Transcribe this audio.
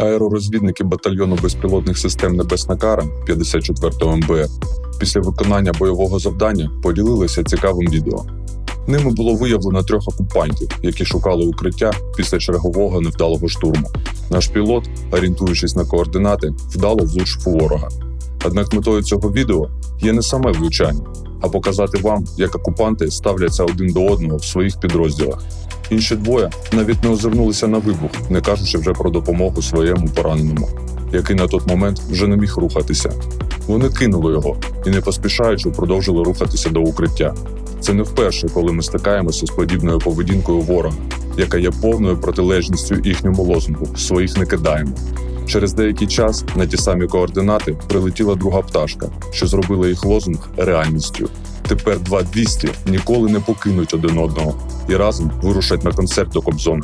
Аеророзвідники батальйону безпілотних систем Небесна Кара 54-го МБР після виконання бойового завдання поділилися цікавим відео. Ними було виявлено трьох окупантів, які шукали укриття після чергового невдалого штурму. Наш пілот, орієнтуючись на координати, вдало влучив у ворога. Однак метою цього відео є не саме влучання, а показати вам, як окупанти ставляться один до одного в своїх підрозділах. Інші двоє навіть не озирнулися на вибух, не кажучи вже про допомогу своєму пораненому, який на той момент вже не міг рухатися. Вони кинули його і, не поспішаючи, продовжили рухатися до укриття. Це не вперше, коли ми стикаємося з подібною поведінкою ворога, яка є повною протилежністю їхньому лозунгу своїх не кидаємо. Через деякий час на ті самі координати прилетіла друга пташка, що зробила їх лозунг реальністю. Тепер два 200 ніколи не покинуть один одного і разом вирушать на концерт до Кобзона.